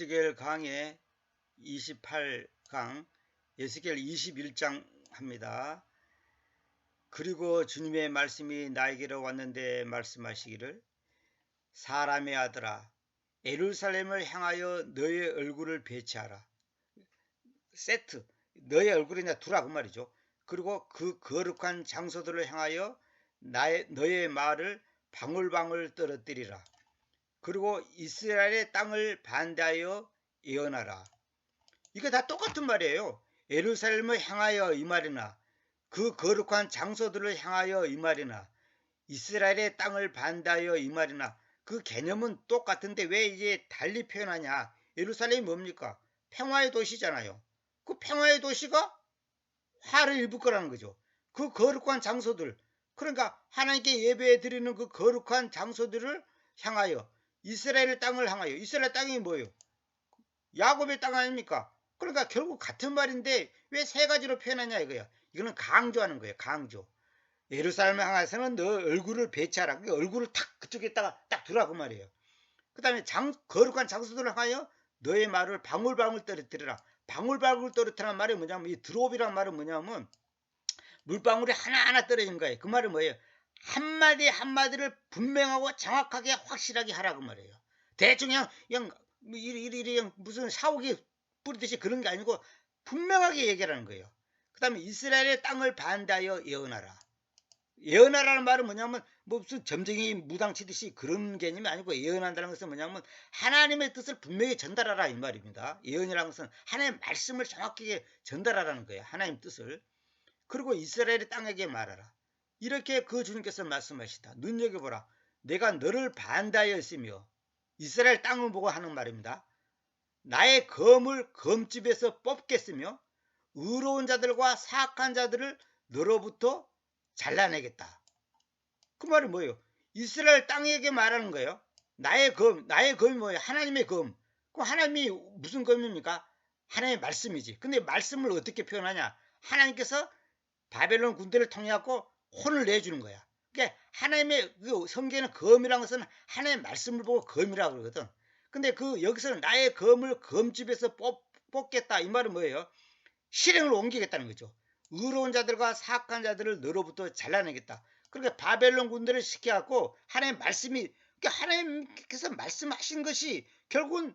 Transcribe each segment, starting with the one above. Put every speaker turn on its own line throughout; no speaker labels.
에스겔 강의 28강 에스겔 21장 합니다. 그리고 주님의 말씀이 나에게로 왔는데 말씀하시기를 사람의 아들아 에루살렘을 향하여 너의 얼굴을 배치하라. 세트 너의 그냥 두라 그 말이죠. 그리고 그 거룩한 장소들을 향하여 나의 너의 말을 방울방울 떨어뜨리라. 그리고 이스라엘의 땅을 반대하여 예언하라. 이게 다 똑같은 말이에요. 예루살렘을 향하여 이 말이나 그 거룩한 장소들을 향하여 이 말이나 이스라엘의 땅을 반대하여 이 말이나 그 개념은 똑같은데 왜 이제 달리 표현하냐? 예루살렘이 뭡니까? 평화의 도시잖아요. 그 평화의 도시가 화를 일을 거라는 거죠. 그 거룩한 장소들, 그러니까 하나님께 예배해 드리는 그 거룩한 장소들을 향하여 이스라엘 땅을 향하여 이스라엘 땅이 뭐예요? 야곱의 땅 아닙니까? 그러니까 결국 같은 말인데 왜 세 가지로 표현하냐 이거야. 이거는 강조하는 거예요. 강조. 예루살렘 향해서는 너 얼굴을 배치하라. 그 얼굴을 탁 그쪽에다가 딱 두라고 말이에요. 그 다음에 장, 거룩한 장소들을 향하여 너의 말을 방울방울 떨어뜨리라. 방울방울 떨어뜨리는 말이 뭐냐면 이 드롭이란 말은 뭐냐면 물방울이 하나하나 떨어지는 거예요. 그 말은 뭐예요? 한마디 한마디를 분명하고 정확하게 확실하게 하라고 말이에요. 대충 그냥, 그냥 이리, 이리, 무슨 사오기 뿌리듯이 그런 게 아니고 분명하게 얘기하는 거예요. 그 다음에 이스라엘의 땅을 반대하여 예언하라. 예언하라는 말은 뭐냐면 뭐 무슨 점쟁이 무당 치듯이 그런 개념이 아니고 예언한다는 것은 뭐냐면 하나님의 뜻을 분명히 전달하라 이 말입니다. 예언이라는 것은 하나님의 말씀을 정확하게 전달하라는 거예요. 하나님 뜻을. 그리고 이스라엘의 땅에게 말하라. 이렇게 그 주님께서 말씀하시다. 눈여겨보라. 내가 너를 반대하여 있으며 이스라엘 땅을 보고 하는 말입니다. 나의 검을 검집에서 뽑겠으며 의로운 자들과 사악한 자들을 너로부터 잘라내겠다. 그 말이 뭐예요? 이스라엘 땅에게 말하는 거예요. 나의 검, 나의 검이 뭐예요? 하나님의 검. 그 하나님이 무슨 검입니까? 하나님의 말씀이지. 근데 말씀을 어떻게 표현하냐? 하나님께서 바벨론 군대를 통해 갖고 혼을 내주는 거야. 그러니까 하나님의 그 성경에는 검이라는 것은 하나님의 말씀을 보고 검이라고 그러거든. 근데 그 여기서는 나의 검을 검집에서 뽑, 뽑겠다 이 말은 뭐예요? 실행을 옮기겠다는 거죠. 의로운 자들과 사악한 자들을 너로부터 잘라내겠다. 그러니까 바벨론 군대를 시켜갖고 하나님 말씀이 그러니까 하나님께서 말씀하신 것이 결국은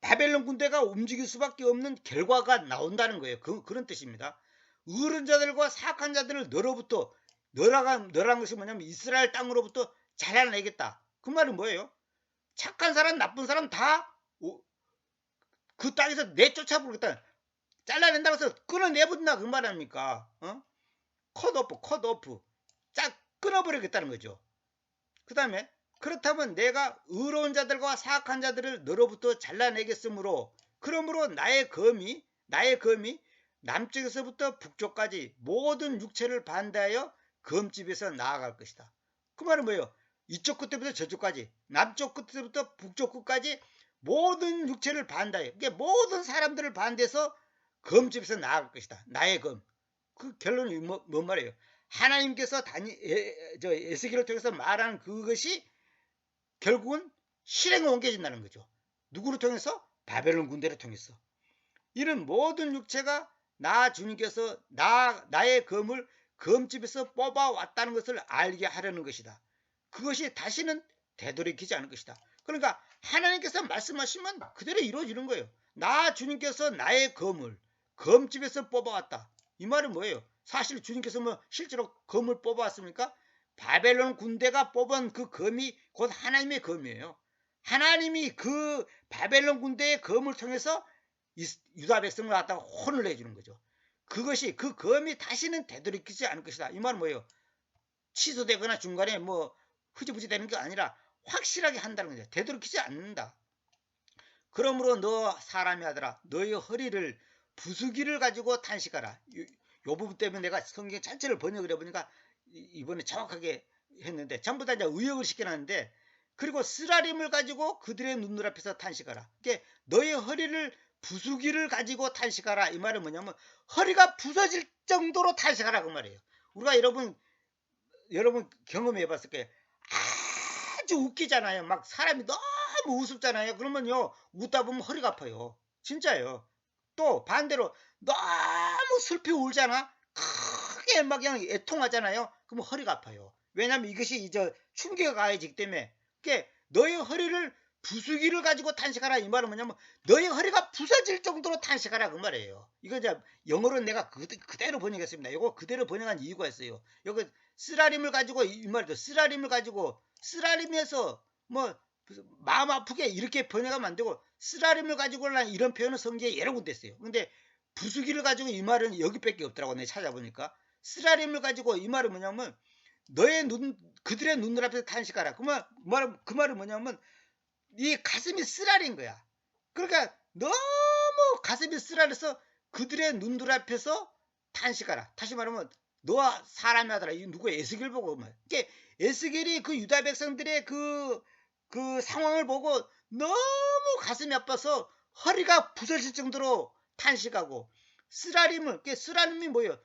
바벨론 군대가 움직일 수밖에 없는 결과가 나온다는 거예요. 그, 그런 뜻입니다. 의로운 자들과 사악한 자들을 너로부터 너라가 너란 것이 뭐냐면 이스라엘 땅으로부터 잘라내겠다. 그 말은 뭐예요? 착한 사람, 나쁜 사람 다 그 땅에서 내쫓아 부르겠다. 잘라낸다고 해서 끊어내버린다 그 말 아닙니까? 어? 컷오프, 컷오프. 쫙 끊어버리겠다는 거죠. 그 다음에 그렇다면 내가 의로운 자들과 사악한 자들을 너로부터 잘라내겠으므로 그러므로 나의 검이 나의 검이 남쪽에서부터 북쪽까지 모든 육체를 반대하여 검집에서 나아갈 것이다. 그 말은 뭐예요? 이쪽 끝부터 저쪽까지 남쪽 끝부터 북쪽 끝까지 모든 육체를 반대해. 그러니까 모든 사람들을 반대해서 검집에서 나아갈 것이다. 나의 검. 그 결론이 뭐, 뭔 말이에요? 하나님께서 다니, 에, 저 에스겔을 통해서 말하는 그것이 결국은 실행에 옮겨진다는 거죠. 누구를 통해서? 바벨론 군대를 통해서. 이는 모든 육체가 나 주님께서 나, 나의 검을 검집에서 뽑아왔다는 것을 알게 하려는 것이다. 그것이 다시는 되돌이키지 않을 것이다. 그러니까 하나님께서 말씀하시면 그대로 이루어지는 거예요. 나 주님께서 나의 검을 검집에서 뽑아왔다. 이 말은 뭐예요? 사실 주님께서 뭐 실제로 검을 뽑아왔습니까? 바벨론 군대가 뽑은 그 검이 곧 하나님의 검이에요. 하나님이 그 바벨론 군대의 검을 통해서 유다 백성을 갖다가 혼을 내주는 거죠. 그것이 그 검이 다시는 되돌이키지 않을 것이다. 이 말은 뭐예요? 취소되거나 중간에 뭐 흐지부지 되는 게 아니라 확실하게 한다는 거죠. 되돌이키지 않는다. 그러므로 너 사람이 하더라. 너의 허리를 부수기를 가지고 탄식하라. 요, 요 부분 때문에 내가 성경 전체를 번역을 해보니까 이번에 정확하게 했는데 전부 다 이제 의역을 시켜놨는데 그리고 쓰라림을 가지고 그들의 눈물 앞에서 탄식하라. 그게 너의 허리를 부수기를 가지고 탄식하라. 이 말은 뭐냐면 허리가 부서질 정도로 탄식하라 그 말이에요. 우리가 여러분 여러분 경험해 봤을 거예요. 아주 웃기잖아요. 막 사람이 너무 우습잖아요. 그러면요 웃다 보면 허리가 아파요. 진짜요. 또 반대로 너무 슬피 울잖아. 크게 막 그냥 애통하잖아요. 그러면 허리가 아파요. 왜냐면 이것이 이제 충격이 가해지기 때문에 그게 너의 허리를 부수기를 가지고 탄식하라 이 말은 뭐냐면 너의 허리가 부서질 정도로 탄식하라 그 말이에요. 이거 이제 영어로 내가 그, 그대로 번역했습니다. 이거 그대로 번역한 이유가 있어요. 여기 쓰라림을 가지고 이 말이죠. 쓰라림을 가지고 쓰라림에서 뭐 마음 아프게 이렇게 번역하면 안 되고 쓰라림을 가지고 이런 표현은 성경에 여러 군데 있어요. 근데 부수기를 가지고 이 말은 여기밖에 없더라고 내가 찾아보니까 쓰라림을 가지고 이 말은 뭐냐면 너의 눈 그들의 눈들 앞에서 탄식하라. 그 말, 그 말은 그 말은 뭐냐면 이 가슴이 쓰라린 거야. 그러니까 너무 가슴이 쓰라려서 그들의 눈들 앞에서 탄식하라. 다시 말하면 너와 사람이 하더라. 이 누구 에스겔 보고 말. 이게 에스겔이 그 유다 백성들의 그, 그 상황을 보고 너무 가슴이 아파서 허리가 부서질 정도로 탄식하고 쓰라림을, 그 쓰라림이 뭐예요?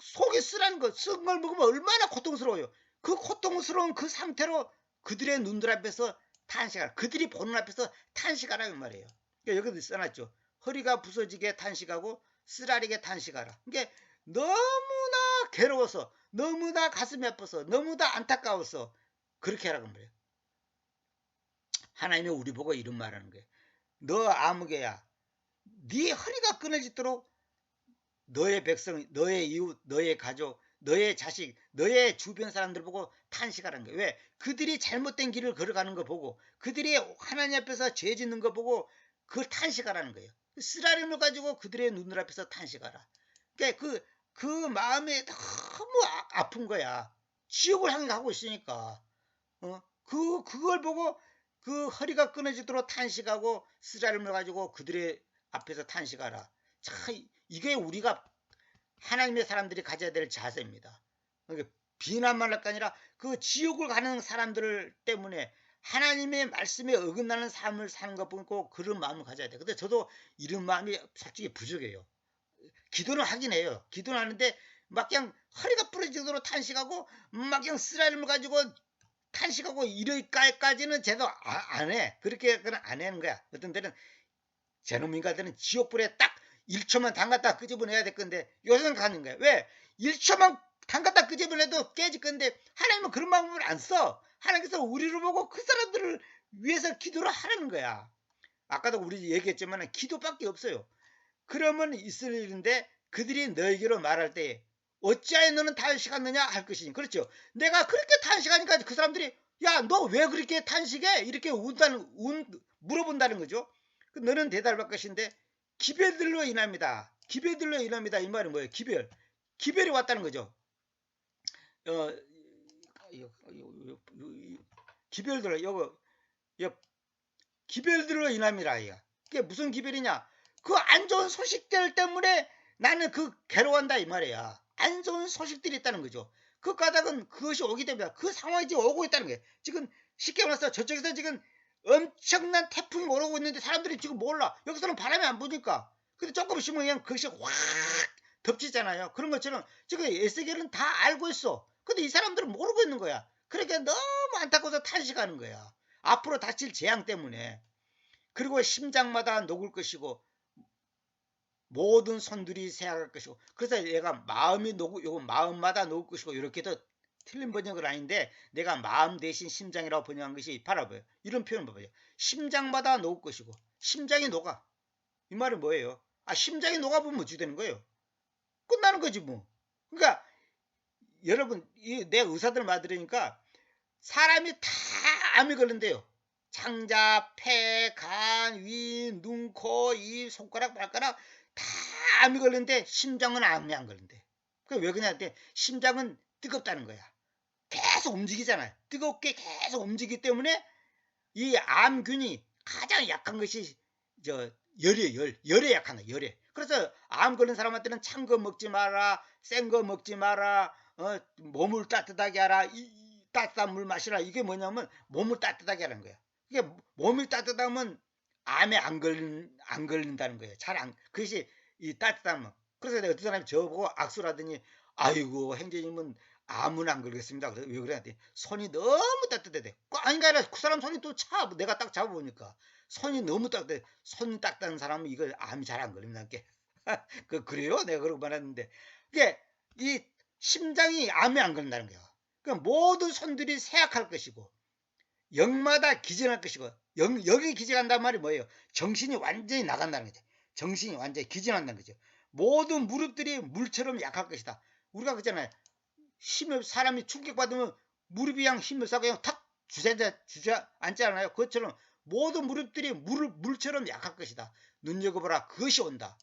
속이 쓰라는 거, 쓴 걸 먹으면 얼마나 고통스러워요. 그 고통스러운 그 상태로 그들의 눈들 앞에서 탄식하라. 그들이 보는 앞에서 탄식하라는 말이에요. 그러니까 여기도 써놨죠. 허리가 부서지게 탄식하고 쓰라리게 탄식하라. 그러니까 너무나 괴로워서 너무나 가슴이 아파서 너무나 안타까워서 그렇게 하라고 말이에요. 하나님이 우리 보고 이런 말하는 거예요. 너 아무개야. 네 허리가 끊어지도록 너의 백성, 너의 이웃, 너의 가족, 너의 자식, 너의 주변 사람들 보고 탄식하라는 거예요. 왜? 그들이 잘못된 길을 걸어가는 거 보고 그들이 하나님 앞에서 죄 짓는 거 보고 그걸 탄식하라는 거예요. 쓰라림을 가지고 그들의 눈을 앞에서 탄식하라. 그러니까 그, 그 마음에 너무 아, 픈 거야. 지옥을 향해 가고 있으니까. 어? 그, 그걸 보고 그 허리가 끊어지도록 탄식하고 쓰라림을 가지고 그들의 앞에서 탄식하라. 참, 이게 우리가 하나님의 사람들이 가져야 될 자세입니다. 비난만 할게 아니라 그 지옥을 가는 사람들 때문에 하나님의 말씀에 어긋나는 삶을 사는 것 보고 그런 마음을 가져야 돼. 근데 저도 이런 마음이 솔직히 부족해요. 기도는 하긴 해요. 기도는 하는데 막 그냥 허리가 부러지도록 탄식하고 막 그냥 쓰라림을 가지고 탄식하고 이럴까지는 제도 아, 안 해. 그렇게 그는 안 하는 거야. 어떤 때는 저놈 인간들은 지옥불에 딱 1초만 담갔다 끄집어내야 될 건데 요새는 가는 거야. 왜? 1초만 담갔다 끄집어내도 깨질 건데 하나님은 그런 방법을 안 써. 하나님께서 우리를 보고 그 사람들을 위해서 기도를 하라는 거야. 아까도 우리 얘기했지만 기도밖에 없어요. 그러면 있을 일인데 그들이 너에게로 말할 때 어찌하여 너는 탄식하느냐 할 것이니 그렇죠. 내가 그렇게 탄식하니까 그 사람들이 야 너 왜 그렇게 탄식해 이렇게 운다는 운 물어본다는 거죠. 그 너는 대답할 것인데 기별들로 인합니다. 기별들로 인합니다. 이 말은 뭐예요? 기별. 기별이 왔다는 거죠. 어, 기별들로 요거 요 기별들로 인합니다. 이게 무슨 기별이냐? 그 안 좋은 소식들 때문에 나는 그 괴로워한다 이 말이야. 안 좋은 소식들이 있다는 거죠. 그 까닭은 그것이 오기 때문에 그 상황이 지금 오고 있다는 거예요. 지금 쉽게 말해서 저쪽에서 지금 엄청난 태풍이 오고 있는데 사람들이 지금 몰라. 여기서는 바람이 안 부니까. 근데 조금 있으면 그냥 그것이 확 덮치잖아요. 그런 것처럼 지금 에스겔은 다 알고 있어. 근데 이 사람들은 모르고 있는 거야. 그러니까 너무 안타까워서 탄식하는 거야. 앞으로 닥칠 재앙 때문에. 그리고 심장마다 녹을 것이고 모든 손들이 새야할 것이고 그래서 얘가 마음이 녹고 요거 마음마다 녹을 것이고 이렇게도 틀린 번역은 아닌데 내가 마음 대신 심장이라고 번역한 것이 바라봐요. 이런 표현 봐봐요. 심장마다 녹을 것이고 심장이 녹아. 이 말은 뭐예요? 아 심장이 녹아보면 어찌 되는 거예요? 끝나는 거지 뭐. 그러니까 여러분 내 의사들 말 들으니까 사람이 다 암이 걸린대요. 창자, 폐, 간, 위, 눈, 코, 입, 손가락, 발가락 다 암이 걸린데 심장은 암이 안 걸린대. 그왜 그러냐 할때 심장은 뜨겁다는 거야. 계속 움직이잖아요. 뜨겁게 계속 움직이기 때문에 이 암균이 가장 약한 것이 저 열이에요. 열. 열에 약한 거 열에. 그래서 암 걸린 사람한테는 찬 거 먹지 마라. 센 거 먹지 마라. 어, 몸을 따뜻하게 하라. 이, 이, 따뜻한 물 마시라. 이게 뭐냐면 몸을 따뜻하게 하는 거야. 이게 몸이 따뜻하면 암에 안 걸린 안 걸린다는 거예요. 잘 안. 그것이 이 따뜻함. 그래서 어떤 사람이 저보고 악수를 하더니 아이고 행제님은 암은 안 걸겠습니다. 그래 왜 그래야 돼? 손이 너무 따뜻해. 아닌가 아니라 그 사람 손이 또 차. 내가 딱 잡아보니까 손이 너무 따뜻해. 손이 따뜻한 사람은 이거 암이 잘 안 걸립니다. 그 그래요? 내가 그러고 말했는데 이게 이 심장이 암에 안 걸린다는 거야. 그 모든 손들이 쇠약할 것이고 영마다 기진할 것이고 영, 여기 기진한단 말이 뭐예요? 정신이 완전히 나간다는 거죠. 정신이 완전히 기진한다는 거죠. 모든 무릎들이 물처럼 약할 것이다. 우리가 그잖아요. 힘을 사람이 충격받으면 무릎이 그냥 힘을 쏴 그냥 탁 주저앉아 주저앉잖아요. 그것처럼 모든 무릎들이 물, 물처럼 약할 것이다. 눈여겨보라. 그것이 온다.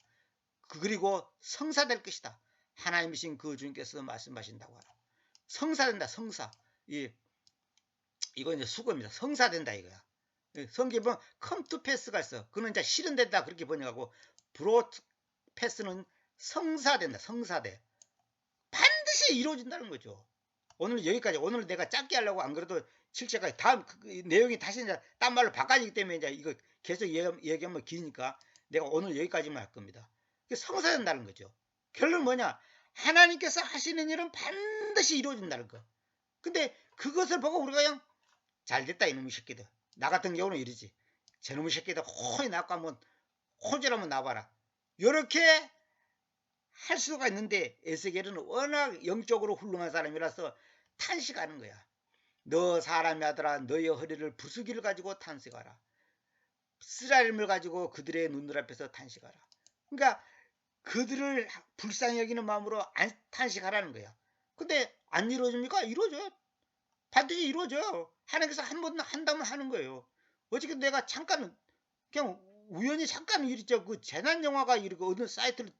그- 그리고 성사될 것이다. 하나님이신 그 주님께서 말씀하신다고 하라. 성사된다. 성사. 이 이건 이제 수고입니다. 성사된다 이거야. 성경에 보면 컴투 패스가 있어. 그는 이제 실현된다 그렇게 번역하고 브로트 패스는 성사된다. 성사돼. 반드시 이루어진다는 거죠. 오늘 여기까지 오늘 내가 짧게 하려고 안 그래도 7절까지 다음 그, 그 내용이 다시 이제 딴 말로 바꿔지기 때문에 이제 이거 계속 얘기- 얘기하면 기니까 내가 오늘 여기까지만 할 겁니다. 성사된다는 거죠. 결론은 뭐냐? 하나님께서 하시는 일은 반드시 이루어진다는 거. 근데 그것을 보고 우리가 그냥 잘 됐다 이놈의 새끼들. 나 같은 경우는 이러지. 저놈의 새끼들 혼이 나고 한번 혼질 한번 나봐라. 요렇게 할 수가 있는데 에스겔은 워낙 영적으로 훌륭한 사람이라서 탄식하는 거야. 너 사람이 하더라 너의 허리를 부수기를 가지고 탄식하라. 쓰라림을 가지고 그들의 눈들 앞에서 탄식하라. 그러니까 그들을 불쌍히 여기는 마음으로 안 탄식하라는 거야. 근데 안 이루어집니까? 이루어져요. 반드시 이루어져요. 하나님께서 한 번 한다면 하는 거예요. 어저께 내가 잠깐 그냥 우연히 잠깐 이랬죠. 그 재난 영화가 이렇게 어느 사이트를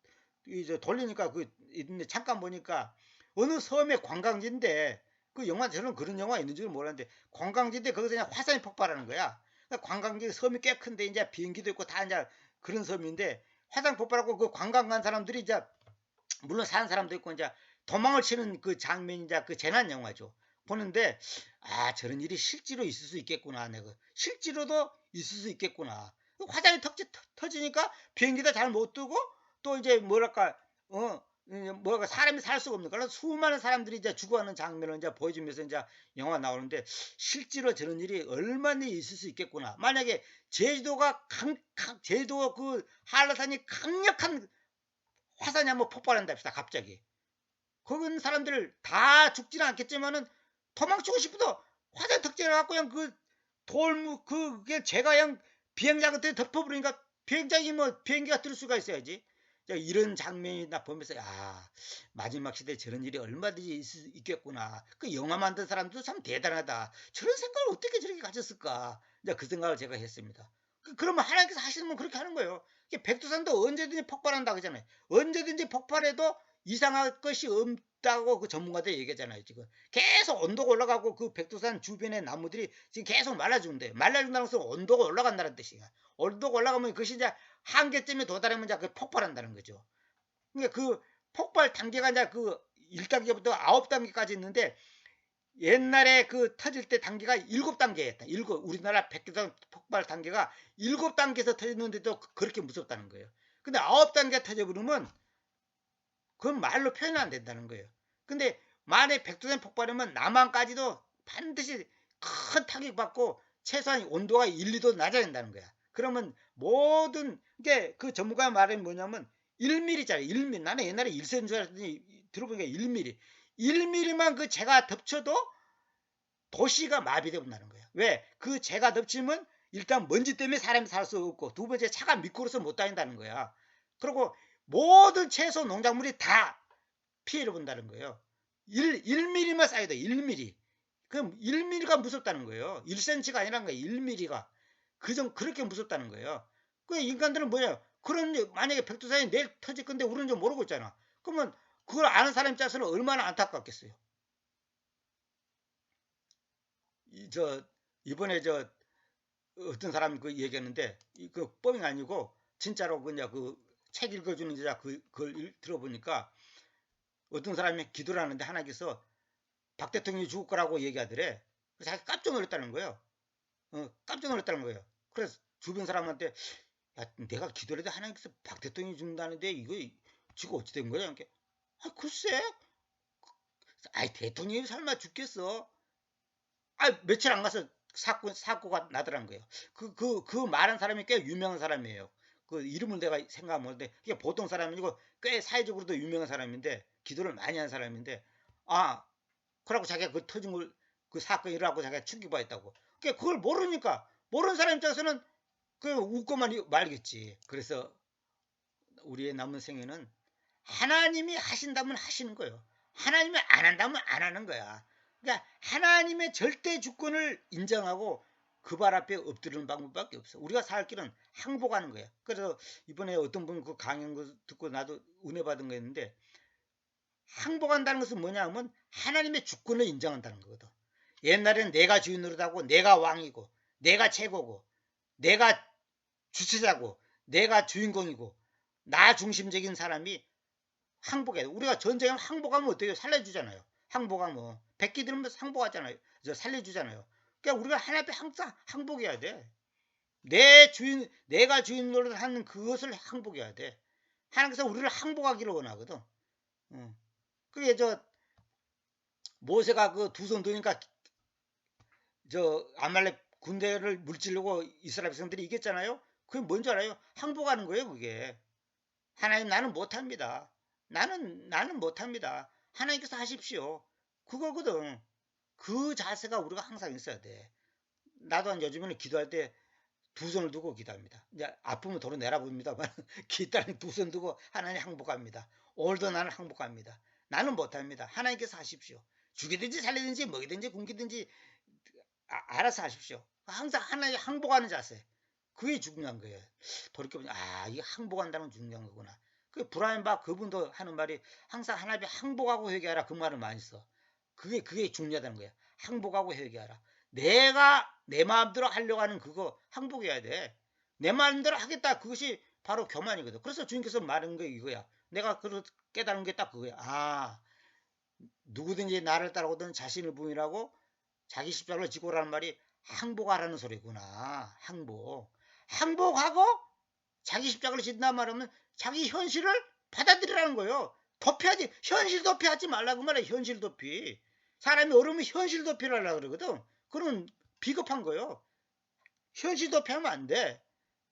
이제 돌리니까 그 있는데 잠깐 보니까 어느 섬의 관광지인데 그 영화 저는 그런 영화 있는 줄 몰랐는데 관광지인데 거기서 그냥 화산이 폭발하는 거야. 그러니까 관광지 섬이 꽤 큰데 이제 비행기도 있고 다 이제 그런 섬인데 화산 폭발하고 그 관광 간 사람들이 이제 물론 사는 사람도 있고 이제 도망을 치는 그 장면이 이제 그 재난 영화죠. 보는데 아 저런 일이 실제로 있을 수 있겠구나 내가 실제로도 있을 수 있겠구나 화장이 턱 터지니까 비행기도 잘 못 뜨고 또 이제 뭐랄까 어 뭐랄까 사람이 살 수가 없는 그래서 수많은 사람들이 이제 죽어가는 장면을 이제 보여주면서 이제 영화 나오는데 실제로 저런 일이 얼마나 있을 수 있겠구나 만약에 제주도가 강, 강 제주도 그 한라산이 강력한 화산이 한번 폭발한다 합시다 갑자기 거기 사람들 다 죽지는 않겠지만은 도망치고 싶어도 화산 턱재를 갖고 그냥 그 돌무 그게 제가 그냥 비행장 그때 덮어버리니까 비행장이 뭐 비행기가 뜰 수가 있어야지. 이런 장면이 나 보면서 야 마지막 시대에 저런 일이 얼마든지 있, 있겠구나. 그 영화 만든 사람도 참 대단하다. 저런 생각을 어떻게 저렇게 가졌을까? 이제 그 생각을 제가 했습니다. 그, 그러면 하나님께서 하시는 건 그렇게 하는 거예요. 백두산도 언제든지 폭발한다 그러잖아요. 언제든지 폭발해도 이상할 것이 없다고 그 전문가들이 얘기하잖아요. 지금 계속 온도가 올라가고 그 백두산 주변의 나무들이 지금 계속 말라준대요. 말라준다는 것은 온도가 올라간다는 뜻이야. 온도가 올라가면 그것이 이제 한계점에 도달하면 이제 그 폭발한다는 거죠. 그러니까 그 폭발 단계가 이제 그 1단계부터 9단계까지 있는데 옛날에 그 터질 때 단계가 7단계였다. 7, 우리나라 백두산 폭발 단계가 7단계에서 터졌는데도 그렇게 무섭다는 거예요. 근데 9단계 터져버리면 그건 말로 표현 안 된다는 거예요. 근데 만에 백두산 폭발하면 남한까지도 반드시 큰 타격 받고 최소한 온도가 1, 2도 낮아야 된다는 거야. 그러면 모든 게그 전문가 말은 뭐냐면 1mm짜리 1mm 나는 옛날에 1cm 줄 알았더니 들어보니까 1mm 1mm만 그 재가 덮쳐도 도시가 마비되고나는 거야. 왜? 그 재가 덮치면 일단 먼지 때문에 사람이 살 수 없고 두 번째 차가 미끄러서 못 다닌다는 거야. 그리고 모든 채소 농작물이 다 피해를 본다는 거예요. 1, 1mm만 쌓여도 1mm. 그럼 1mm가 무섭다는 거예요. 1cm가 아니란 거예요. 1mm가. 그정 그렇게 무섭다는 거예요. 그 인간들은 뭐냐? 그런 만약에 백두산이 내일 터질 건데 우리는 좀 모르고 있잖아. 그러면 그걸 아는 사람 입장에서는 얼마나 안타깝겠어요. 이, 저 이번에 저 어떤 사람이 그 얘기했는데 그 뻥이 아니고 진짜로 그냥 그 책 읽어주는 여자 그, 그걸 들어보니까 어떤 사람이 기도를 하는데 하나님께서 박 대통령이 죽을 거라고 얘기하더래. 자기 깜짝 놀랐다는 거예요. 어, 깜짝 놀랐다는 거예요. 그래서 주변 사람한테 야, 내가 기도를 해도 하나님께서 박 대통령이 죽는다는데 이거 지금 어찌 된 거야? 이렇게 아, 글쎄 아이 대통령이 설마 죽겠어? 아 며칠 안 가서 사고 사고가 나더란 거예요. 그 그 그 말한 사람이 꽤 유명한 사람이에요. 그 이름을 내가 생각 못하는데 그게 보통 사람이 아니고 꽤 사회적으로도 유명한 사람인데 기도를 많이 한 사람인데 아 그러고 자기가 그 터진 걸 그 사건 일어나고 자기가 충격받았다고. 그러니까 그걸 모르니까 모르는 사람 입장에서는 그 웃고만 말겠지. 그래서 우리의 남은 생애는 하나님이 하신다면 하시는 거예요. 하나님이 안 한다면 안 하는 거야. 그러니까 하나님의 절대 주권을 인정하고 그 발 앞에 엎드리는 방법밖에 없어. 우리가 살 길은 항복하는 거야. 그래서 이번에 어떤 분 그 강연 거 듣고 나도 은혜 받은 거 있는데 항복한다는 것은 뭐냐 하면 하나님의 주권을 인정한다는 거거든. 옛날에는 내가 주인으로다고 내가 왕이고 내가 최고고 내가 주체자고 내가 주인공이고 나 중심적인 사람이 항복해. 우리가 전쟁에 항복하면 어때요? 살려주잖아요. 항복하면 백기 들으면 항복하잖아요. 저 살려주잖아요. 그러니까 우리가 하나 앞에 항상 항복해야 돼. 내 주인, 내가 주인 노릇 하는 그것을 항복해야 돼. 하나님께서 우리를 항복하기를 원하거든. 어. 그게 저 모세가 그 두 손 드니까 저 아말렉 군대를 물질르고 이스라엘 백성들이 이겼잖아요. 그게 뭔지 알아요? 항복하는 거예요, 그게. 하나님 나는 못합니다. 나는 나는 못합니다. 하나님께서 하십시오. 그거거든. 그 자세가 우리가 항상 있어야 돼. 나도 요즘에는 기도할 때 두 손을 두고 기도합니다. 이제 아프면 도로 내려봅니다만 기도하는 두 손 두고 하나님 항복합니다. 오늘도 나는 항복합니다. 나는 못합니다. 하나님께서 하십시오. 죽이든지 살리든지 먹이든지 굶기든지 아, 알아서 하십시오. 항상 하나님 항복하는 자세. 그게 중요한 거예요. 돌이켜보니 아 이게 항복한다는 건 중요한 거구나. 그 브라이언 바 그분도 하는 말이 항상 하나님 항복하고 회개하라 그 말을 많이 써. 그게 그게 중요하다는 거야. 항복하고 회개하라. 내가 내 마음대로 하려고 하는 그거 항복해야 돼. 내 마음대로 하겠다. 그것이 바로 교만이거든. 그래서 주님께서 말한 게 이거야. 내가 그 깨달은 게 딱 그거야. 아 누구든지 나를 따라오든 자신을 부인하고 자기 십자가를 지고라는 말이 항복하라는 소리구나. 항복. 항복하고 자기 십자가를 진단 말하면 자기 현실을 받아들이라는 거예요. 도피하지 현실 도피하지 말라고 말해 현실 도피. 사람이 어려우면 현실 도피를 하려고 그러거든. 그건 비겁한 거예요. 현실 도피하면 안 돼.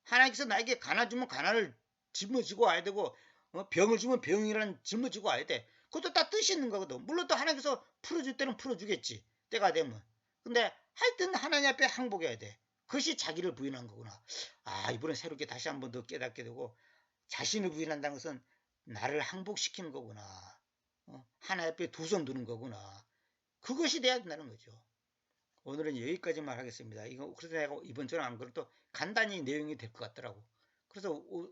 하나님께서 나에게 가난 주면 가난을 짊어지고 와야 되고 어, 병을 주면 병이라는 짊어지고 와야 돼. 그것도 다 뜻이 있는 거거든. 물론 또 하나님께서 풀어줄 때는 풀어주겠지. 때가 되면. 근데 하여튼 하나님 앞에 항복해야 돼. 그것이 자기를 부인한 거구나. 아 이번에 새롭게 다시 한 번 더 깨닫게 되고 자신을 부인한다는 것은 나를 항복시키는 거구나. 어? 하나 옆에 두 손 두는 거구나. 그것이 돼야 된다는 거죠. 오늘은 여기까지만 하겠습니다. 이거 그래서 내가 이번 주는 안 그래도 간단히 내용이 될 것 같더라고. 그래서 오,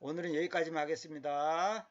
오늘은 여기까지만 하겠습니다.